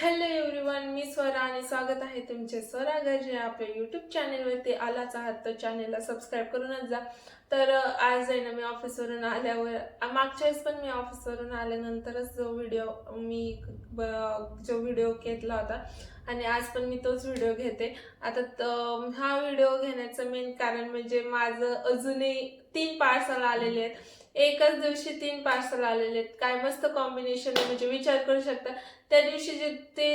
Hello everyone मी स्वरा आणि स्वागत आहे तुमचे स्वरा गरजे आपल्या यूट्यूब चॅनेलवरती आलाच आहात तर चॅनेलला सबस्क्राईब करूनच जा. तर आज आहे ना मी ऑफिसवरून आल्यावर मागच्या वेळेस पण मी ऑफिसवरून आल्यानंतरच जो व्हिडिओ मी जो व्हिडिओ घेतला होता आणि आज पण मी तोच व्हिडिओ घेते. आता हा व्हिडिओ घेण्याचं मेन कारण म्हणजे माझं अजूनही तीन पार्सल आलेले आहेत. एकाच दिवशी तीन पार्सल आलेले आहेत. काय मस्त कॉम्बिनेशन आहे. म्हणजे विचार करू शकता. त्या दिवशी जे ते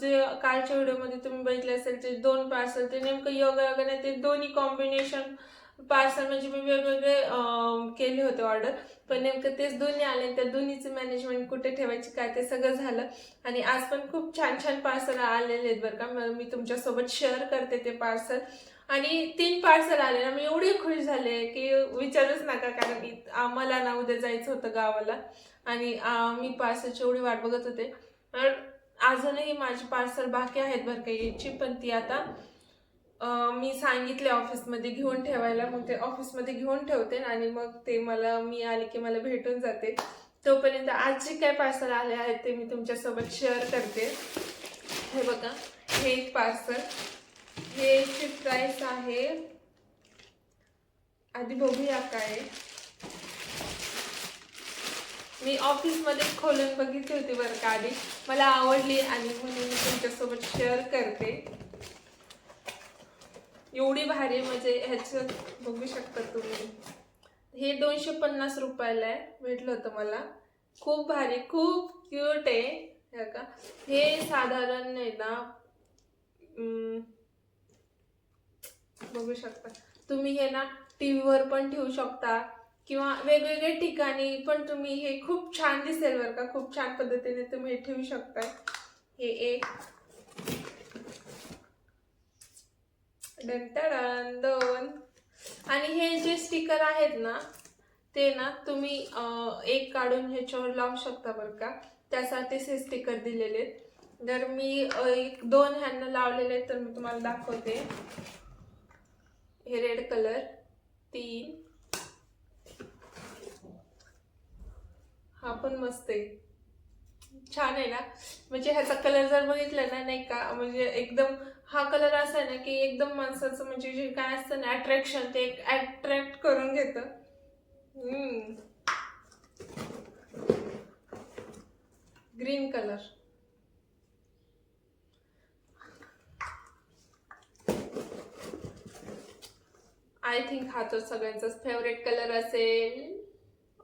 जे कालच्या व्हिडिओमध्ये तुम्ही बघितले असेल ते दोन पार्सल ते नेमकं योगा योगाने ते दोन्ही कॉम्बिनेशन पार्सल म्हणजे मी वेगवेगळे केले होते ऑर्डर पण नेमकं तेच दोन्ही आले त्या दोन्हीचं मॅनेजमेंट कुठे ठेवायची काय ते सगळं झालं. आणि आज पण खूप छान छान पार्सल आलेले आहेत बरं का. मग मी तुमच्यासोबत शेअर करते ते पार्सल आणि तीन पार्सल आले ना मी एवढी खुश झाले की विचारूच नका कारण की आम्हाला ना उद्या जायचं होतं गावाला. आणि मी पार्सलची एवढी वाट बघत होते. अजूनही माझी पार्सल बाकी आहेत बरं का याची पण ती आता मी सांगितले ऑफिसमध्ये घेऊन ठेवायला. मग ते ऑफिसमध्ये घेऊन ठेवते आणि मग ते मला मी आले की मला भेटून जाते. तोपर्यंत आज जे काय पार्सल आले आहेत ते मी तुमच्यासोबत शेअर करते. हे बघा हे एक पार्सल हे प्राईस आहे. आधी बघूया काय मी ऑफिसमध्ये खोलून बघितली होती बरं का आधी. मला आवडली आणि म्हणून मी तुमच्यासोबत शेअर करते. एवढी भारी म्हणजे ह्याचं बघू शकता तुम्ही. हे दोनशे पन्नास रुपयाला आहे भेटलं होतं मला. खूप भारी खूप क्यूट आहे. का हे साधारण आहे ना बघू शकता. तुम्ही हे ना टी व्हीवर पण ठेवू शकता. किंवा वेगवेगळ्या ठिकाणी पण तुम्ही हे खूप छान दिसेल बरं का. खूप छान पद्धतीने तुम्ही हे ठेवू शकता हे एक डंटाडन दोन. आणि हे जे स्टिकर आहेत ना ते ना तुम्ही एक काढून ह्याच्यावर लावू शकता बरं का. त्यासाठीच हे स्टिकर दिलेले आहेत. जर मी एक दोन ह्यांना लावलेले आहेत तर मी तुम्हाला दाखवते. हे रेड कलर तीन. हा पण मस्त आहे. छान आहे ना? म्हणजे ह्याचा कलर जर बघितला ना नाही का? म्हणजे एकदम हा कलर असा आहे ना की एकदम माणसाचं म्हणजे जे काय असतं ना अट्रॅक्शन ते एक अट्रॅक्ट करून घेतं. ग्रीन कलर आय थिंक हा तो सगळ्यांचाच फेवरेट कलर असेल.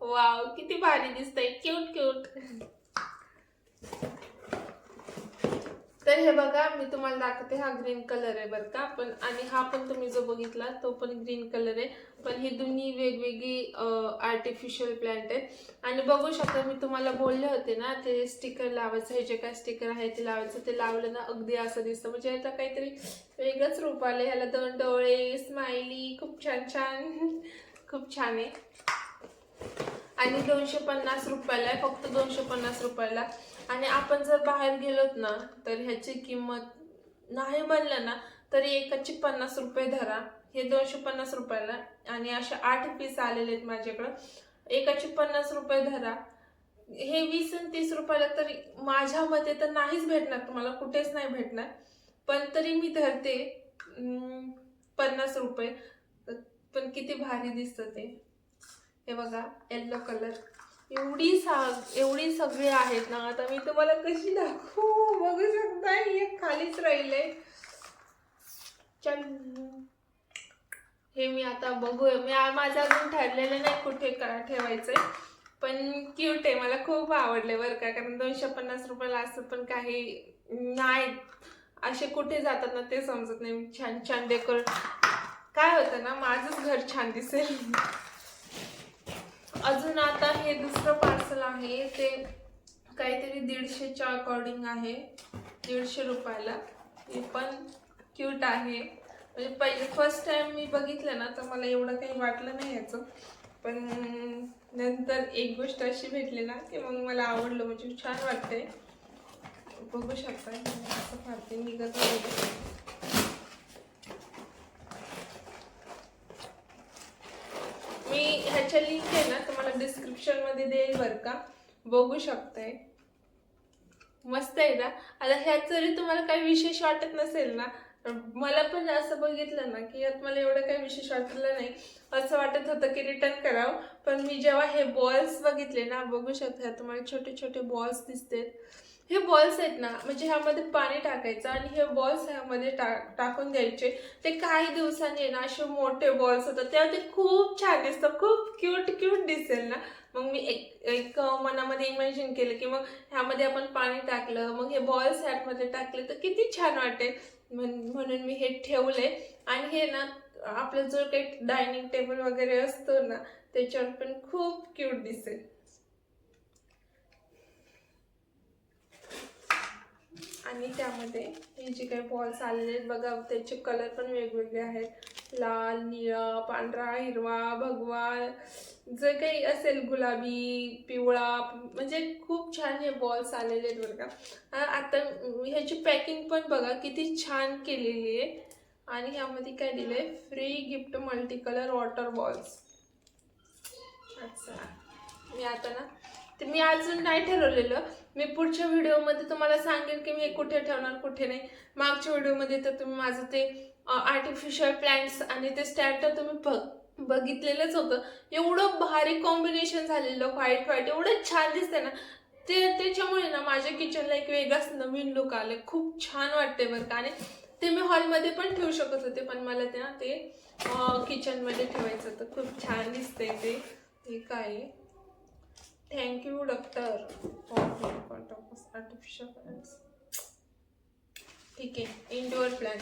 वाव किती भारी दिसतंय. क्यूट क्यूट तर हे बघा मी तुम्हाला दाखवते हा ग्रीन कलर आहे बरं का. पण आणि हा पण तुम्ही जो बघितला तो पण ग्रीन कलर आहे. पण ही दोन्ही वेगवेगळी आर्टिफिशियल प्लांट आहे आणि बघू शकता मी तुम्हाला बोलले होते ना ते स्टिकर लावायचं हे जे काय स्टिकर आहे ते लावायचं ते लावलं ना अगदी असं दिसतं. म्हणजे आता काहीतरी वेगळंच रूप आलं ह्याला दोन डोळे स्माइली खूप छान छान. खूप छान आहे. आणि दोनशे पन्नास रुपयाला आहे फक्त दोनशे पन्नास रुपयाला. आणि आपण जर बाहेर गेलोत ना तर ह्याची किंमत नाही म्हणलं ना तरी एकाची पन्नास रुपये धरा. हे दोनशे पन्नास रुपयाला आणि असे आठ पीस आलेले आहेत माझ्याकडं. एकाची पन्नास रुपये धरा. हे वीस आणि तीस रुपयाला तरी माझ्या मते तर नाहीच भेटणार तुम्हाला कुठेच नाही भेटणार. पण तरी मी धरते पन्नास रुपये. पण किती भारी दिसतं ते. हे बघा येल्लो कलर एवढी सा एवढी सगळी आहेत ना आता मी तुम्हाला कशी दाखवू? बघू शकता हे खालीच राहिले चल. हे मी आता बघू मी आ- माझं अजून ठरलेलं नाही कुठे का ठेवायचंय. पण क्यूट आहे मला खूप आवडले बरं का. कारण दोनशे पन्नास रुपयाला असं पण काही नाही. असे कुठे जातात ना ते समजत नाही. छान छान डेकोरेट काय होतं ना माझंच घर छान दिसेल. अजून आता हे दुसरं पार्सल आहे ते काहीतरी दीडशेच्या अकॉर्डिंग आहे दीडशे रुपयाला. हे पण क्यूट आहे. म्हणजे पहिले फर्स्ट टाइम मी बघितलं ना तर मला एवढं काही वाटलं नाही याचं. पण नंतर एक गोष्ट अशी भेटली ना की मग मला आवडलं म्हणजे छान वाटते बघू शकता असं फारते निघत वगैरे मी ह्याच्या लिंक आहे ना डिस्क्रिप्शनमध्ये मध्ये देईल बरं का. बघू शकताय मस्त आहे ना? आता ह्यात जरी तुम्हाला काही विशेष वाटत नसेल ना? मला पण असं बघितलं ना की यात मला एवढं काही विशेष वाटलं नाही. असं वाटत होतं की रिटर्न करावं. पण मी जेव्हा हे बॉल्स बघितले ना बघू शकता तुम्हाला छोटे छोटे बॉल्स दिसतात. हे बॉल्स आहेत ना म्हणजे ह्यामध्ये पाणी टाकायचं आणि हे बॉल्स ह्यामध्ये टा टाकून द्यायचे. ते काही दिवसांनी आहे ना असे मोठे बॉल्स होतात. तेव्हा ते खूप छान दिसतं. खूप क्यूट क्यूट दिसेल ना. मग मी एक एक मनामध्ये इमॅजिन केलं की मग ह्यामध्ये आपण पाणी टाकलं मग हे बॉल्स ह्यामध्ये टाकले तर किती छान वाटेल. म्हणून मी हे ठेवले आणि हे ना आपलं जो काही डायनिंग टेबल वगैरे असतो ना त्याच्यावर पण खूप क्यूट दिसेल. आणि त्यामध्ये हे जे काही बॉल्स आलेले आहेत बघा त्याचे कलर पण वेगवेगळे आहेत. लाल निळा पांढरा हिरवा भगवा जे काही असेल गुलाबी पिवळा म्हणजे खूप छान हे बॉल्स आलेले आहेत बरं का. आता ह्याची पॅकिंग पण बघा किती छान केलेली आहे. आणि ह्यामध्ये काय दिलंय? Free gift multi colour water balls अच्छा. मी आता ना ते मी अजून नाही ठरवलेलं. मी पुढच्या व्हिडिओमध्ये तुम्हाला सांगेन की मी हे कुठे ठेवणार कुठे नाही. मागच्या व्हिडिओमध्ये तर तुम्ही माझं ते आर्टिफिशियल प्लॅन्ट्स आणि ते स्टॅटर तुम्ही बघ बघितलेलंच होतं. एवढं भारी कॉम्बिनेशन झालेलं व्हाईट व्हाईट एवढं छान दिसते ना. ते त्याच्यामुळे ना माझ्या किचनला एक वेगळाच नवीन लुक आलं खूप छान वाटते बरं का. आणि ते मी हॉलमध्ये पण ठेवू शकत होते पण मला ते ना ते किचनमध्ये ठेवायचं होतं. खूप छान दिसतंय ते. काय आहे? थँक्यू डॉक्टर आर्टिफिशियल ठीक आहे इंडोअर प्लांट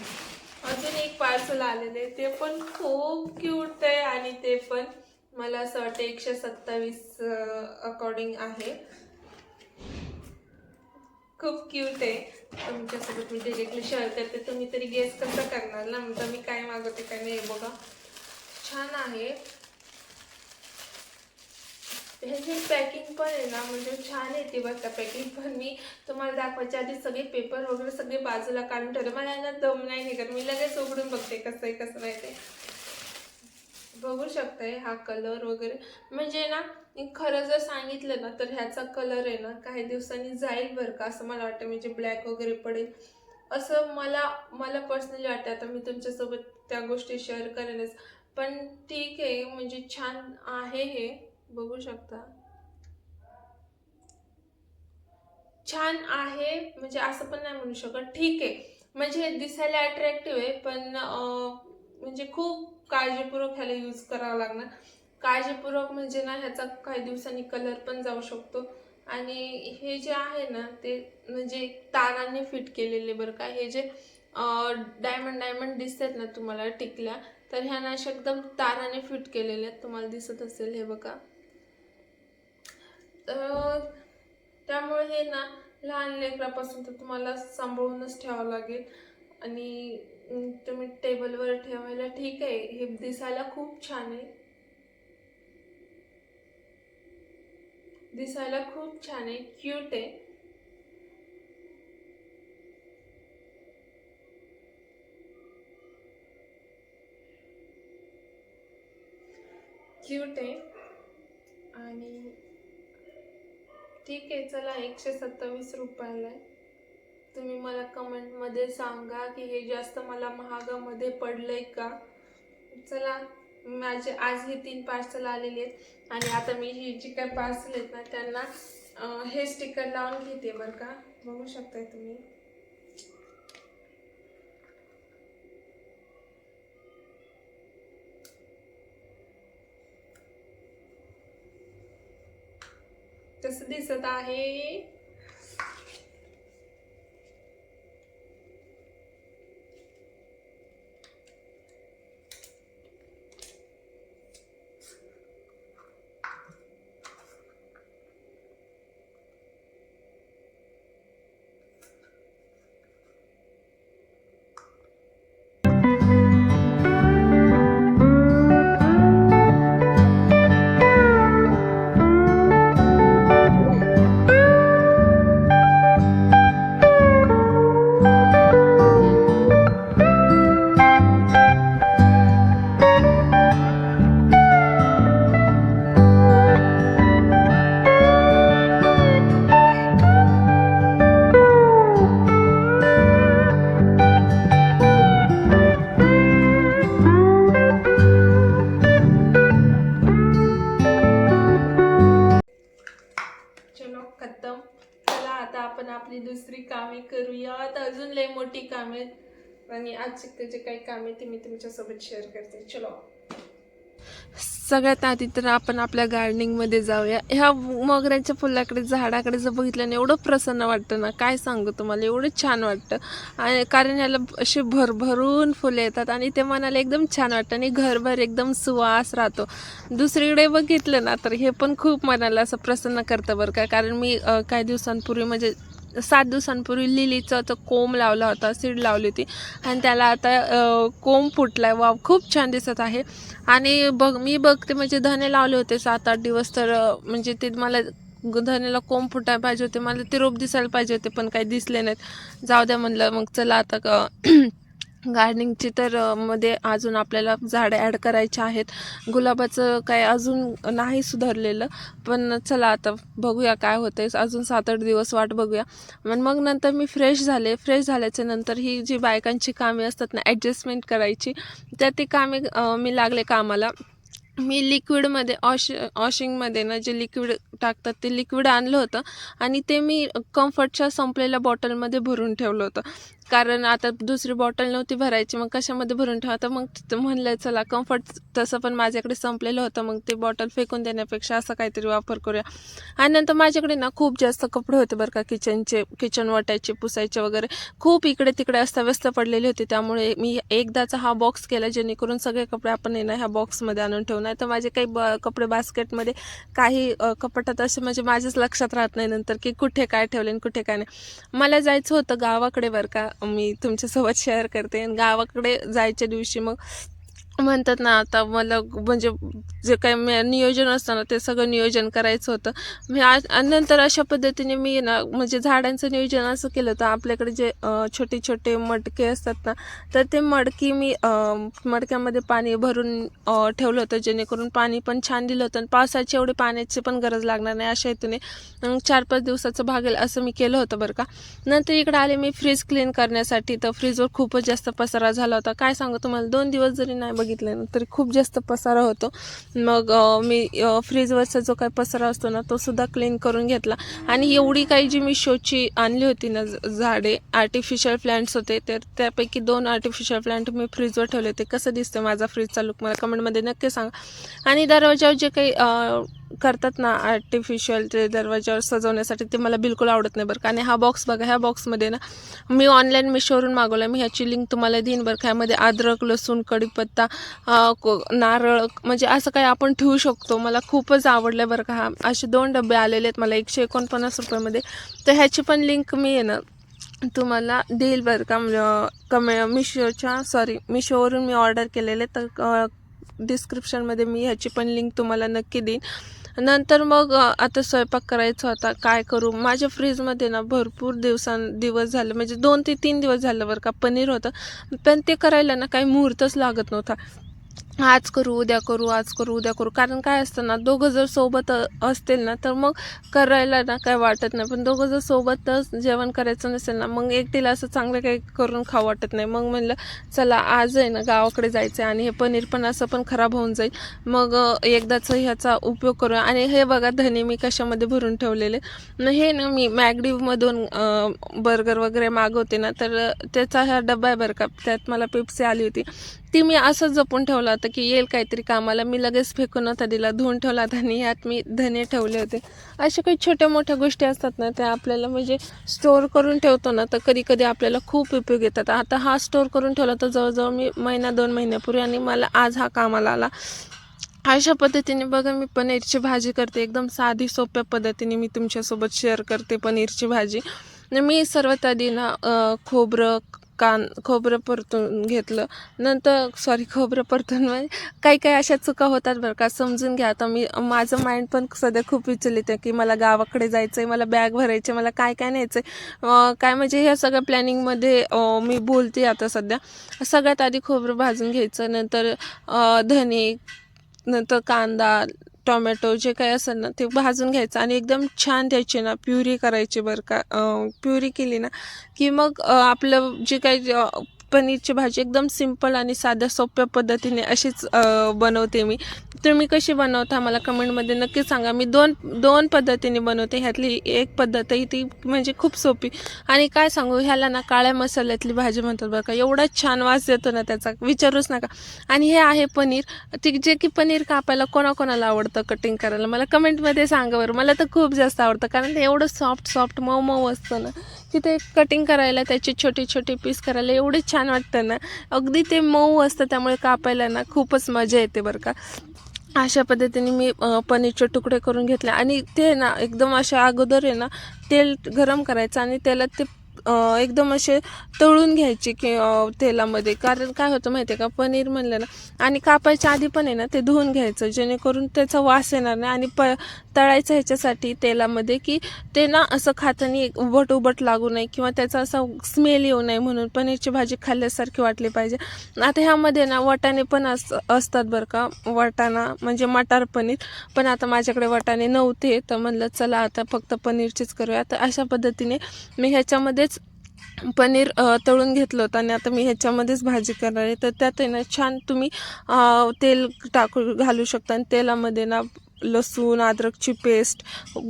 अजून एक पार्सल आलेले आहे. ते पण खूप क्यूट आहे आणि ते पण मला असं वाटतं एकशे सत्तावीस अकॉर्डिंग आहे. खूप क्यूट आहे. तुमच्यासोबत मी डिरेक्टली शेअर करते. तुम्ही तरी गेस कसं करणार ना? म्हणता मी काय मागवते काय नाही बघा. छान आहे. ह्याची पॅकिंग पण आहे ना म्हणजे छान येते बरं का पॅकिंग पण मी तुम्हाला दाखवायच्या आधी सगळे पेपर वगैरे सगळे बाजूला काढून ठेवले. मला यांना दम नाही निघत. मी लगेच उघडून बघते कसं आहे कसं नाही ते. बघू शकताय हा कलर वगैरे. म्हणजे ना खरं जर सांगितलं ना तर ह्याचा कलर आहे ना काही दिवसांनी जाईल बरं का असं मला वाटतं. म्हणजे ब्लॅक वगैरे पडेल. असं मला मला पर्सनली वाटतं. आता मी तुमच्यासोबत त्या गोष्टी शेअर करेनच. पण ठीक आहे म्हणजे छान आहे हे. बघू शकता. छान आहे म्हणजे असं पण नाही म्हणू शकत. ठीक आहे. म्हणजे दिसायला अट्रॅक्टिव्ह आहे पण म्हणजे खूप काळजीपूर्वक ह्याला यूज करावं लागणार. काळजीपूर्वक म्हणजे ना ह्याचा काही दिवसांनी कलर पण जाऊ शकतो. आणि हे जे आहे ना ते म्हणजे तारांनी फिट केलेले बरं का. हे जे डायमंड डायमंड दिसतात ना तुम्हाला टिकल्या तर ह्या ना अशा एकदम ताराने फिट केलेल्या आहेत. तुम्हाला दिसत असेल हे बघा. तर त्यामुळे हे ना लहान लेकरापासून तर तुम्हाला सांभाळूनच ठेवावं लागेल. आणि तुम्ही टेबलवर ठेवायला ठीक आहे. हे दिसायला खूप छान आहे. दिसायला खूप छान आहे. क्यूट आहे. क्यूट आहे. आणि ठीक आहे चला एकशे सत्तावीस रुपयाला आहे. तुम्ही मला कमेंटमध्ये सांगा की हे जास्त मला महागामध्ये पडलं आहे का? चला माझे आज हे तीन पार्सल आलेले आहेत आणि आता मी ही जी काय पार्सल आहेत ना त्यांना हे स्टिकर लावून घेते बरं का? बघू शकताय तुम्ही? कसं दिसत आहे कामे करूयात अजून लय मोठी कामे आणि आजचे जे काही कामे ते मी तुमच्यासोबत शेअर करते. चलो. सगळ्यात आधी तर आपण आपल्या गार्डनिंगमध्ये जाऊया. ह्या मोगऱ्याच्या फुलाकडे झाडाकडे जर बघितलं एवढं प्रसन्न वाटतं ना. काय सांगू तुम्हाला? एवढं छान वाटतं. आणि कारण ह्याला असे भरभरून फुले येतात आणि ते मनाला एकदम छान वाटतं. आणि घरभर एकदम सुवास राहतो. दुसरीकडे बघितलं ना तर हे पण खूप मनाला असं प्रसन्न करतं बरं का. कारण मी काही दिवसांपूर्वी म्हणजे सात दिवसांपूर्वी लिलीचा तो कोंब लावला होता सीड लावली होती. आणि त्याला आता कोंब कोंब फुटलाय. वाव खूप छान दिसत आहे. आणि बघ मी बघते म्हणजे धने लावले होते सात आठ दिवस तर म्हणजे ते मला धनेला कोंब फुटायला पाहिजे होते. मला ते रोप दिसायला पाहिजे होते पण काही दिसले नाहीत. जाऊ द्या म्हणलं मग चला आता गार्डनिंगची तर मध्ये अजून आपल्याला झाडं ॲड करायचे आहेत. गुलाबाचं काय अजून नाही सुधारलेलं पण चला आता बघूया काय होतं आहे अजून सात आठ दिवस वाट बघूया. पण मग नंतर मी फ्रेश झाले. फ्रेश झाल्याच्यानंतर ही जी बायकांची कामे असतात ना ॲडजस्टमेंट करायची त्या ती कामे मी लागले कामाला. मी लिक्विडमध्ये वॉश वॉशिंगमध्ये ना जे लिक्विड टाकतात ते लिक्विड आणलं होतं आणि ते मी कम्फर्टच्या संपलेल्या बॉटलमध्ये भरून ठेवलं होतं. कारण आता दुसरी बॉटल नव्हती भरायची मग कशामध्ये भरून ठेवा तर मग तिथं म्हणलं चला कम्फर्ट तसं पण माझ्याकडे संपलेलं होतं मग ते बॉटल फेकून देण्यापेक्षा असं काहीतरी वापर करूया. आणि नंतर माझ्याकडे ना खूप जास्त कपडे होते बरं का किचनचे किचन वाटायचे पुसायचे वगैरे. खूप इकडे तिकडे अस्ताव्यस्त पडलेले होते त्यामुळे मी एकदाचा हा बॉक्स केला जेणेकरून सगळे कपडे आपण येणार ह्या बॉक्समध्ये आणून ठेवू. नाही तर माझे काही ब कपडे बास्केटमध्ये काही कपटात कपाटात असे म्हणजे माझ्याच लक्षात राहत नाही नंतर की कुठे काय ठेवले आणि कुठे काय नाही. मला जायचं होतं गावाकडे बरं का मी तुमच्यासोबत शेअर करते. आणि गावाकडे जायच्या दिवशी मग म्हणतात ना आता मला म्हणजे जे काही मे- नियोजन असतं ना ते सगळं नियोजन करायचं होतं. मी आज आणि नंतर अशा पद्धतीने मी ना म्हणजे झाडांचं नियोजन असं केलं होतं. आपल्याकडे जे छोटे छोटे मडके असतात ना तर ते मडकी मी मडक्यामध्ये पाणी भरून ठेवलं होतं. जेणेकरून पाणी पण छान दिलं होतं आणि पावसाची एवढे पाण्याची पण गरज लागणार नाही अशा हेतूने. चार पाच दिवसाचं भागेल असं मी केलं होतं बरं का. नंतर इकडे आले मी फ्रीज क्लीन करण्यासाठी. तर फ्रीजवर खूपच जास्त पसारा झाला होता. काय सांगू तुम्हाला? दोन दिवस जरी नाही बघ बघितल्यानंतर खूप जास्त पसारा होतो. मग मी फ्रीजवरचा जो काही पसारा असतो ना तो सुद्धा क्लीन करून घेतला. आणि एवढी काही जी मी शोची आणली होती ना ज- झाडे आर्टिफिशियल प्लांट्स होते तर त्यापैकी दोन आर्टिफिशियल प्लांट मी फ्रीजवर ठेवले होते. कसं दिसतं माझा फ्रीजचा लुक मला कमेंटमध्ये नक्की सांगा. आणि दरवाजावर जे काही करतात ना आर्टिफिशियल ते दरवाजावर सजवण्यासाठी ते मला बिलकुल आवडत नाही बरं का. आणि हा बॉक्स बघा ह्या बॉक्समध्ये ना मी ऑनलाईन मिशोवरून मागवला मी ह्याची लिंक तुम्हाला देईन बरं का. ह्यामध्ये अद्रक लसूण कढीपत्ता को- नारळ म्हणजे असं काही आपण ठेवू शकतो. मला खूपच आवडलं बरं का हा. असे दोन डबे आलेले आहेत मला एकशे एकोणपन्नास रुपयामध्ये. तर ह्याची पण लिंक मी आहे ना तुम्हाला देईल बरं का. म्हणजे, कमे मिशोच्या सॉरी मिशोवरून मी ऑर्डर केलेले तर डिस्क्रिप्शनमध्ये मी ह्याची पण लिंक तुम्हाला नक्की देईन. नंतर मग आता स्वयंपाक करायचा होता काय करू? माझ्या फ्रीजमध्ये ना भरपूर दिवसां दिवस झाले म्हणजे दोन ते तीन दिवस झालं बरं का पनीर होतं. पण ते करायला ना काही मुहूर्तच लागत नव्हता. आज करू उद्या करू आज करू उद्या करू. कारण काय असतं ना दोघं जर सोबत असतील ना तर मग करायला ना काय वाटत नाही. पण दोघं जर सोबतच जेवण करायचं नसेल ना मग एकटीला असं चांगलं काही करून खाऊ वाटत नाही. मग म्हणलं चला आज आहे ना गावाकडे जायचं आहे आणि हे पनीर पण असं पण खराब होऊन जाईल. मग एकदाच ह्याचा उपयोग करूया. आणि हे बघा धने मी कशामध्ये भरून ठेवलेले. हे ना मी मॅगडीमधून बर्गर वगैरे मागवते ना तर त्याचा हा डबा आहे बरं का त्यात मला पेप्सी आली होती. ती मी असंच जपून ठेवलं होता की येईल काहीतरी कामाला. मी लगेच फेकून नव्हता दिला धुवून ठेवला. होता आणि यात मी धने ठेवले होते. अशा काही छोट्या मोठ्या गोष्टी असतात ना त्या आपल्याला म्हणजे स्टोअर करून ठेवतो ना तर कधी कधी आपल्याला खूप उपयोग येतात. आता हा स्टोअर करून ठेवला तर जवळजवळ मी महिना दोन महिन्यापूर्वी आणि मला आज हा कामाला आला. अशा पद्धतीने बघा मी पनीरची भाजी करते. एकदम साधी सोप्या पद्धतीने मी तुमच्यासोबत शेअर करते पनीरची भाजी. आणि मी सर्वात आधी ना खोबरं कान खोबरं परतून घेतलं. नंतर सॉरी खोबरं परतून म्हणजे काही काही अशा चुका होतात बरं का. समजून घ्या. आता मी माझं माइंड पण सध्या खूप विचलित आहे की मला गावाकडे जायचं आहे मला बॅग भरायची मला काय काय न्यायचं आहे काय म्हणजे ह्या सगळ्या प्लॅनिंगमध्ये मी बोलते आता सध्या. सगळ्यात आधी खोबरं भाजून घ्यायचं. नंतर धने नंतर कांदा टोमॅटो जे काही असेल ना ते भाजून घ्यायचं आणि एकदम छान त्याची ना प्युरी करायची बरं का. प्युरी केली ना की मग आपलं जे काही पनीरची भाजी एकदम सिंपल आणि साध्या सोप्या पद्धतीने अशीच बनवते मी. तुम्ही कशी बनवता मला कमेंटमध्ये नक्की सांगा. मी दोन दोन पद्धतीने बनवते. ह्यातली एक पद्धत आहे ती म्हणजे खूप सोपी. आणि काय सांगू ह्याला ना काळ्या मसाल्यातली भाजी म्हणतात बरं का. एवढा छान वास येतो ना त्याचा विचारूच नका. आणि हे आहे पनीर. ती जे की पनीर कापायला कोणाकोणाला आवडतं कटिंग करायला? मला कमेंटमध्ये सांगा बरं. मला तर खूप जास्त आवडतं कारण ते एवढं सॉफ्ट सॉफ्ट मऊ मऊ असतं ना. की ते कटिंग करायला त्याचे छोटे छोटे पीस करायला एवढे छान छान वाटतं ना. अगदी ते मऊ असतं त्यामुळे कापायला ना खूपच मजा येते बरं का. अशा पद्धतीने मी पनीरचे तुकडे करून घेतले. आणि ते ना एकदम अशा अगोदर आहे ना तेल गरम करायचं आणि त्याला ते एकदम असे तळून घ्यायचे की तेलामध्ये. कारण काय होतं माहिती आहे का? पनीर म्हणलं ना आणि कापायच्या आधी पण आहे ना ते धुवून घ्यायचं. जेणेकरून त्याचा वास येणार नाही आणि प तळायचं ह्याच्यासाठी तेलामध्ये की ते ना असं खाताना एक उबट उबट लागू नये किंवा त्याचा असा स्मेल येऊ नये म्हणून पनीरची भाजी खाल्ल्यासारखी वाटली पाहिजे. आता ह्यामध्ये ना वाटाणे पण अस असतात बरं का? वाटाणा म्हणजे मटार पनीर. पण आता माझ्याकडे वाटाणे नव्हते तर म्हणलं चला आता फक्त पनीरचीच करूया. तर अशा पद्धतीने मी ह्याच्यामध्येच पनीर तळून घेतलं होतं आणि आता मी ह्याच्यामध्येच भाजी करणार आहे. तर त्यात आहे ना छान तुम्ही तेल टाकू घालू शकता आणि तेलामध्ये ना लसूण अद्रकची पेस्ट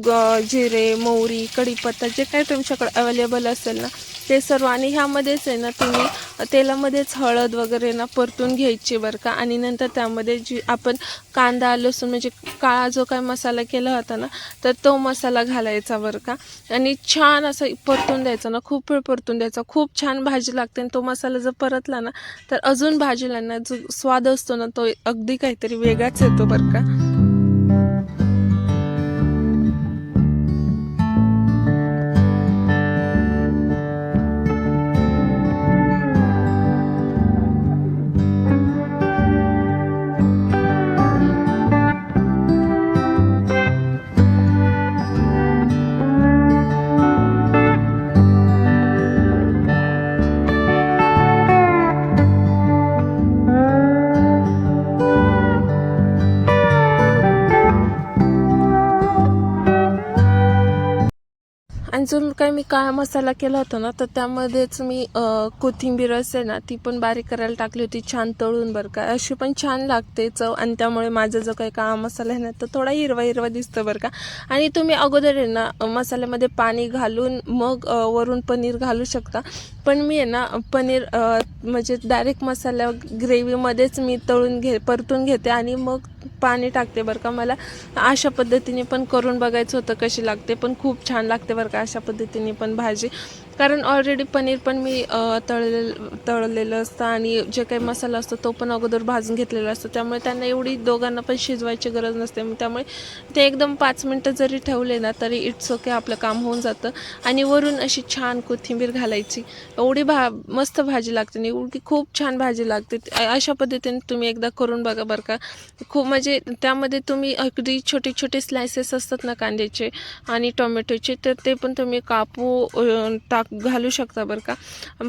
ग जिरे मोहरी कढीपत्ता जे काही तुमच्याकडे अवेलेबल असेल ना ते सर्व. आणि ह्यामध्येच आहे ना तुम्ही तेलामध्येच हळद वगैरे ना परतून घ्यायची बरं का. आणि नंतर त्यामध्ये जी आपण कांदा लसूण म्हणजे काळा जो काय मसाला केला होता ना तर तो मसाला घालायचा बरं का. आणि छान असं परतून द्यायचा ना खूप वेळ परतून द्यायचा. खूप छान भाजी लागते आणि तो मसाला जर परतला ना तर अजून भाजीला ना जो स्वाद असतो ना तो अगदी काहीतरी वेगळाच येतो बरं का. अजून काय मी काळा मसाला केला होता ना तर त्यामध्येच मी कोथिंबीर असते ना ती पण बारीक करायला टाकली होती छान तळून बरं का. अशी पण छान लागते चव आणि त्यामुळे माझा जो काही काळा मसाला आहे ना तो थोडा हिरवा हिरवा दिसतो बरं का. आणि तुम्ही अगोदर आहे ना मसाल्यामध्ये पाणी घालून मग वरून पनीर घालू शकता. पण मी आहे ना पनीर म्हणजे डायरेक्ट मसाला ग्रेव्हीमध्येच मी तळून घे परतून घेते आणि मग पाणी टाकते बरं का. मला अशा पद्धतीने पण करून बघायचं होतं कशी लागते पण खूप छान लागते बरं का अशा पद्धतीने पण भाजी. कारण ऑलरेडी पनीर पण मी तळले तळलेलं तळलेलं असतं आणि जे काही मसाला असतो तो पण अगोदर भाजून घेतलेला असतो. त्यामुळे त्यांना एवढी दोघांना पण शिजवायची गरज नसते. मग त्यामुळे ते एकदम पाच मिनटं जरी ठेवले ना तरी इट्स ओके आपलं काम होऊन जातं. आणि वरून अशी छान कोथिंबीर घालायची. एवढी भा मस्त भाजी लागते आणि एवढी खूप छान भाजी लागते. अशा पद्धतीने तुम्ही एकदा करून बघा बरं का. खूप म्हणजे त्यामध्ये तुम्ही अगदी छोटे छोटे स्लायसेस असतात ना कांद्याचे आणि टोमॅटोचे तर ते पण तुम्ही कापू टाक घालू शकता बरं का.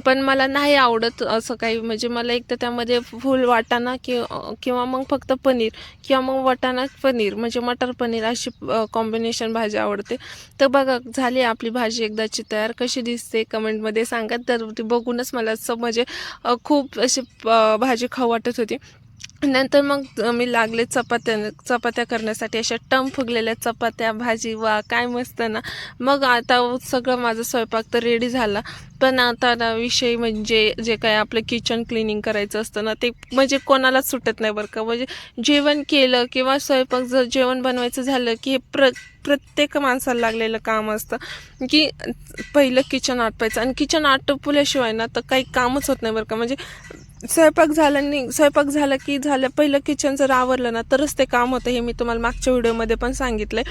पण मला नाही आवडत असं काही. म्हणजे मला एक तर त्यामध्ये फुल वाटाणा कि किंवा मग फक्त पनीर किंवा मग वाटाणा पनीर. म्हणजे मटर पनीर अशी कॉम्बिनेशन भाजी आवडते. तर बघा झाली आपली भाजी एकदाची तयार. कशी दिसते कमेंटमध्ये सांगा. तर ती बघूनच मला असं म्हणजे खूप अशी भाजी खाऊ वाटत होती. नंतर मग मी लागले चपात्या चपात्या करण्यासाठी अशा टम फुगलेल्या चपात्या भाजी वा काय मस्त ना. मग आता सगळं माझा स्वयंपाक तर रेडी झाला. पण आता ना विषय म्हणजे जे काय आपलं किचन क्लिनिंग करायचं असतं ना ते म्हणजे कोणालाच सुटत नाही बरं का. म्हणजे जेवण केलं किंवा स्वयंपाक जर जेवण बनवायचं झालं की हे प्र प्रत्येक माणसाला लागलेलं काम असतं. की पहिलं किचन आटपायचं. आणि किचन आटपल्याशिवाय ना तर काही कामच होत नाही बरं का. म्हणजे स्वयंपाक झाला नाही स्वयंपाक झाला की झालं पहिलं किचन जर आवरलं ना तरच ते काम होतं हे मी तुम्हाला मागच्या व्हिडिओमध्ये पण सांगितलं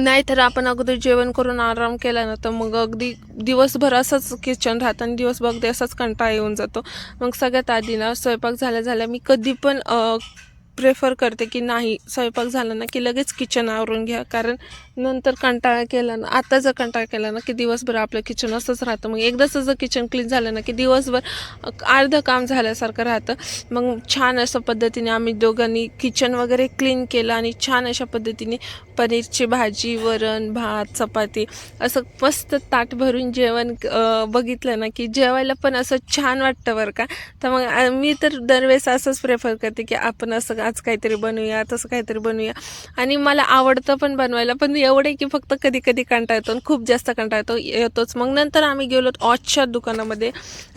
नाहीतर आपण अगोदर जेवण करून आराम केला ना तर मग अगदी दिवसभर असंच किचन राहतं आणि दिवसभर अगदी असाच कंटाळा येऊन जातो. मग सगळ्यात आधी ना स्वयंपाक झाल्या झाल्या मी कधी पण प्रेफर करते की नाही स्वयंपाक झाला ना की लगेच किचन आवरून घ्या. कारण नंतर कंटाळा केला ना आता जर कंटाळा केला ना की दिवसभर आपलं किचन असंच राहतं. मग एकदाच जर किचन क्लीन झालं ना की दिवसभर अर्धं काम झाल्यासारखं राहतं. मग छान अशा पद्धतीने आम्ही दोघांनी किचन वगैरे क्लीन केलं आणि छान अशा पद्धतीने पनीरची भाजी वरण भात चपाती असं मस्त ताट भरून जेवण बघितलं ना की जेवायला पण असं छान वाटतं बरं का. तर मग मी तर दरवेळेस असंच प्रेफर करते की आपण असं आज काहीतरी बनवूया तसं काहीतरी बनवूया. आणि मला आवडतं पण बनवायला पण एवढे की फक्त कधी कधी कंटाळ येतो आणि खूप जास्त कंटाळ येतो येतोच. मग नंतर आम्ही गेलो ऑचच्या दुकानामध्ये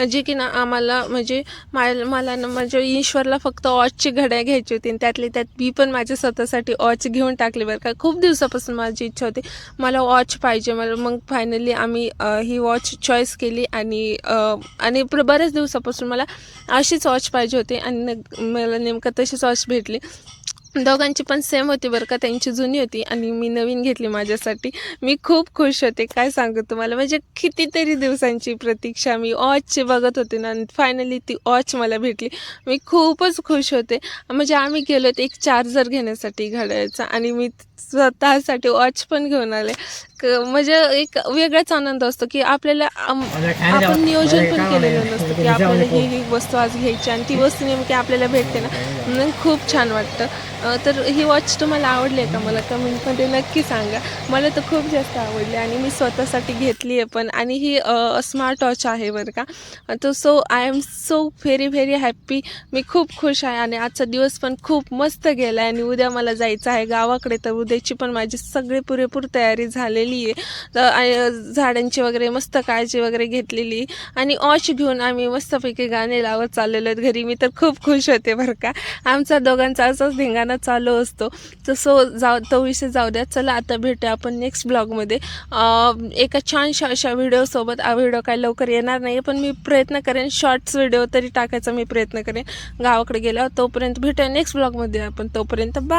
जे की ना आम्हाला म्हणजे मला ना म्हणजे ईश्वरला फक्त ऑचची घड्या घ्यायची होती आणि त्यातली त्यात मी पण माझ्या स्वतःसाठी ऑच घेऊन टाकली बरं का. खूप दिवसापासून माझी इच्छा होती मला वॉच पाहिजे मला मग फायनली आम्ही ही वॉच चॉईस केली आणि आणि प्र- बऱ्याच दिवसापासून मला अशीच वॉच पाहिजे होती आणि मला नेमकं तशीच वॉच भेटली दोघांची पण सेम होती बरं का त्यांची जुनी होती आणि मी नवीन घेतली माझ्यासाठी. मी खूप खुश होते काय सांगू तुम्हाला? म्हणजे कितीतरी दिवसांची प्रतीक्षा मी वॉचची बघत होते ना आणि फायनली ती वॉच मला भेटली. मी खूपच खुश होते. म्हणजे आम्ही गेलो होते एक चार्जर घेण्यासाठी घड्याळाचा आणि मी स्वतःसाठी वॉच पण घेऊन आले. क- म्हणजे एक वेगळाच आनंद असतो की आपल्याला आम- आपण नियोजन पण केलेलं नसतं की आपल्याला ही ही वस्तू आज घ्यायची आणि ती वस्तू नेमकी आपल्याला भेटते ना. म्हणून खूप छान वाटतं. अं, तर ही वॉच तुम्हाला आवडली आहे का मला? कमेंटमध्ये नक्की सांगा. मला तर खूप जास्त आवडली आणि मी स्वतःसाठी घेतली आहे पण. आणि ही स्मार्ट वॉच आहे बरं का. तर so I am so very very happy मी खूप खुश आहे आणि आजचा दिवस पण खूप मस्त गेला आहे आणि उद्या मला जायचं आहे गावाकडे तर उद्याची पण माझी सगळी पुरेपूर तयारी झालेली आहे. तर झाडांची वगैरे मस्त काळजी वगैरे घेतलेली. आणि ऑच घेऊन आम्ही मस्तपैकी गाणे लावत चाललेलो आहेत. घरी मी तर खूप खुश होते बरं का. आमचा दोघांचा असाच धिंगाणा चालू असतो. तर सो जाऊ तो विषय जाऊ द्या. चला आता भेटूया आपण नेक्स्ट ब्लॉगमध्ये एका छानशा अशा व्हिडिओसोबत हा व्हिडिओ काय लवकर येणार नाही पण मी प्रयत्न करेन. शॉर्ट्स व्हिडिओ तरी टाकायचा मी प्रयत्न करेन. गावाकडे गेल्यावर तोपर्यंत भेटूया. नेक्स्ट ब्लॉगमध्ये आपण. तोपर्यंत बाय